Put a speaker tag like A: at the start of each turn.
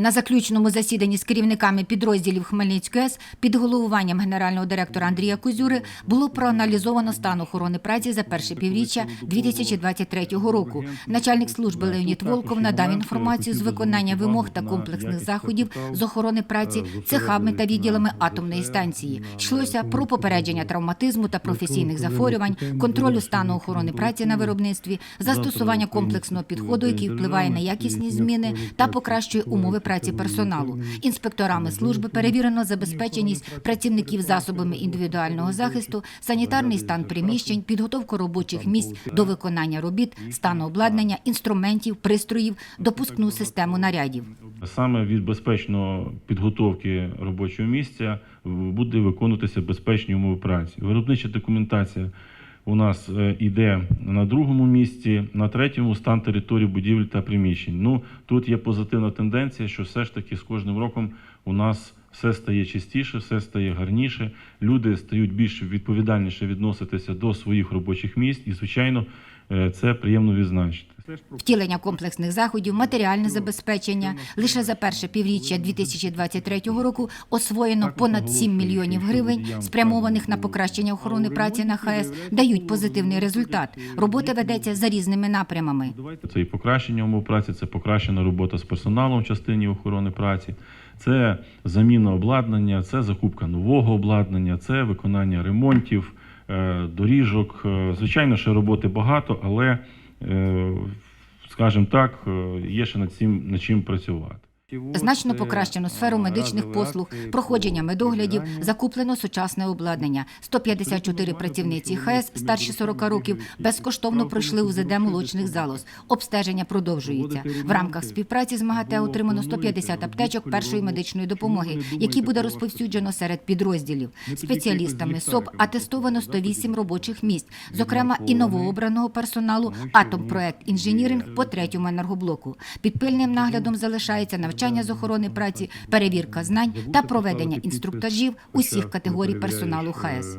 A: На заключному засіданні з керівниками підрозділів Хмельницької АЕС під головуванням генерального директора Андрія Кузюри було проаналізовано стан охорони праці за перше півріччя 2023 року. Начальник служби Леонід Волков надав інформацію з виконання вимог та комплексних заходів з охорони праці цехами та відділами атомної станції. Йшлося про попередження травматизму та професійних захворювань, контролю стану охорони праці на виробництві, застосування комплексного підходу, який впливає на якісні зміни та покращує умови праці персоналу. Інспекторами служби перевірено забезпеченість працівників засобами індивідуального захисту, санітарний стан приміщень, підготовку робочих місць до виконання робіт, стану обладнання, інструментів, пристроїв, допускну систему нарядів.
B: Саме від безпечної підготовки робочого місця буде виконуватися безпечні умови праці. Виробнича документація у нас е, іде на другому місці, на третьому стан території будівель та приміщень. Ну тут є позитивна тенденція, що все ж таки з кожним роком у нас все стає чистіше, все стає гарніше. Люди стають більш відповідальніше відноситися до своїх робочих місць, і звичайно, е, це приємно відзначити.
A: Втілення комплексних заходів, матеріальне забезпечення. Лише за перше півріччя 2023 року освоєно понад 7 мільйонів гривень, спрямованих на покращення охорони праці на ХАЕС, дають позитивний результат. Робота ведеться за різними напрямами.
B: Це і покращення умов праці, це покращена робота з персоналом в частині охорони праці, це заміна обладнання, це закупка нового обладнання, це виконання ремонтів, е, доріжок. Е, Звичайно, ще роботи багато, але, скажімо так, е, є ще над цим над чим працювати.
A: Значно покращено сферу медичних послуг, проходження медоглядів, закуплено сучасне обладнання. 154 працівниці ХАЕС старші 40 років безкоштовно пройшли УЗД молочних залоз. Обстеження продовжується. В рамках співпраці з МАГАТЕ отримано 150 аптечок першої медичної допомоги, які буде розповсюджено серед підрозділів. Спеціалістами СОП атестовано 108 робочих місць, зокрема і новообраного персоналу «Атомпроект інженіринг» по третьому енергоблоку. Під пильним наглядом залишається навчання з охорони праці, перевірка знань та проведення інструктажів усіх категорій персоналу ХАЕС.